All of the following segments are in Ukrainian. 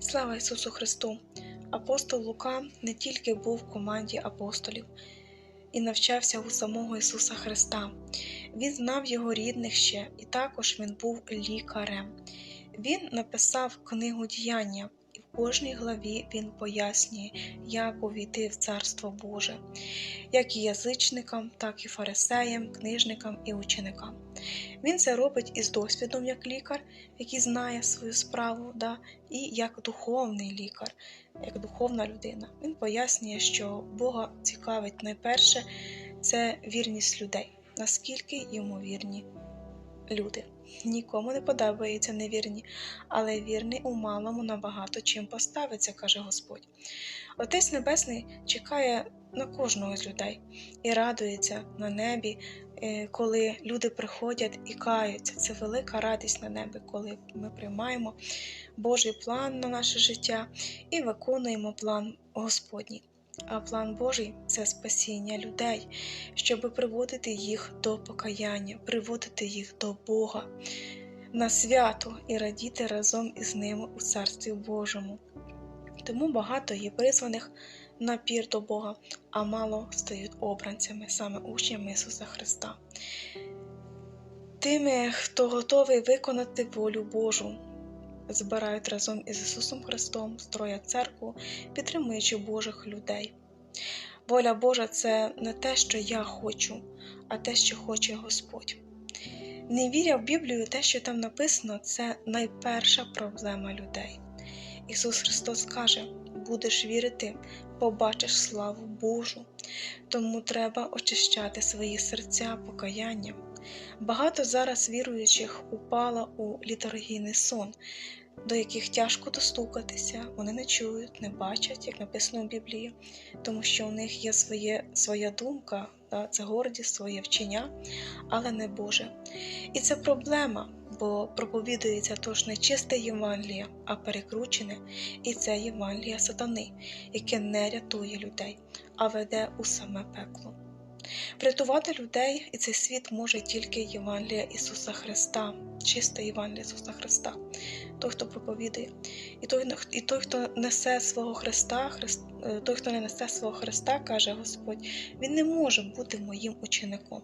Слава Ісусу Христу! Апостол Лука не тільки був в команді апостолів і навчався у самого Ісуса Христа, Він знав його рідних ще, і також він був лікарем. Він написав книгу діяння, кожній главі він пояснює, як увійти в Царство Боже, як і язичникам, так і фарисеям, книжникам і ученикам. Він це робить із досвідом як лікар, який знає свою справу, да, і як духовний лікар, як духовна людина. Він пояснює, що Бога цікавить найперше це вірність людей, наскільки йому вірні люди. Нікому не подобаються невірні, але вірний у малому набагато чим поставиться, каже Господь. Отець Небесний чекає на кожного з людей і радується на небі, е, коли люди приходять і каються. Це велика радість на небі, коли ми приймаємо Божий план на наше життя і виконуємо план Господній. А план Божий це спасіння людей, щоб приводити їх до покаяння, приводити їх до Бога на свято і радіти разом із ними у Царстві Божому. Тому багато є призваних на пір до Бога, а мало стають обранцями, саме учнями Ісуса Христа. Тими, хто готовий виконати волю Божу, збирають разом із Ісусом Христом, строять церкву, підтримуючи Божих людей. Воля Божа це не те, що я хочу, а те, що хоче Господь. Не віря в Біблію, те, що там написано, це найперша проблема людей. Ісус Христос каже: будеш вірити, побачиш славу Божу. Тому треба очищати свої серця покаянням. Багато зараз віруючих упало у літургійний сон, до яких тяжко достукатися, вони не чують, не бачать, як написано в Біблії, тому що у них є своє, своя думка, да, це гордість, своє вчення, але не Боже. І це проблема, бо проповідується тож не чисте Євангеліє, а перекручене, і це Євангеліє сатани, яке не рятує людей, а веде у саме пекло. Врятувати людей і цей світ може тільки Євангелія Ісуса Христа, чисте Євангелія Ісуса Христа, той, хто проповідує. І той, і той, хто несе свого Христа, Христ, той, хто не несе свого Христа, каже Господь, він не може бути моїм учеником.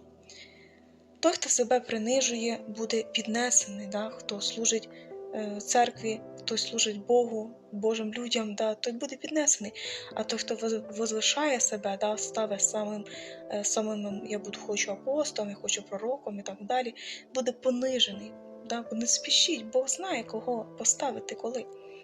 Той, хто себе принижує, буде піднесений, да? хто служить е, церкві, хтось служить Богу, Божим людям, да? той буде піднесений. А той, хто возвишає себе, да? ставить самим, е, самим я буду хочу апостолом, я хочу пророком і так далі, буде понижений. Да? Не спішіть, Бог знає, кого поставити коли.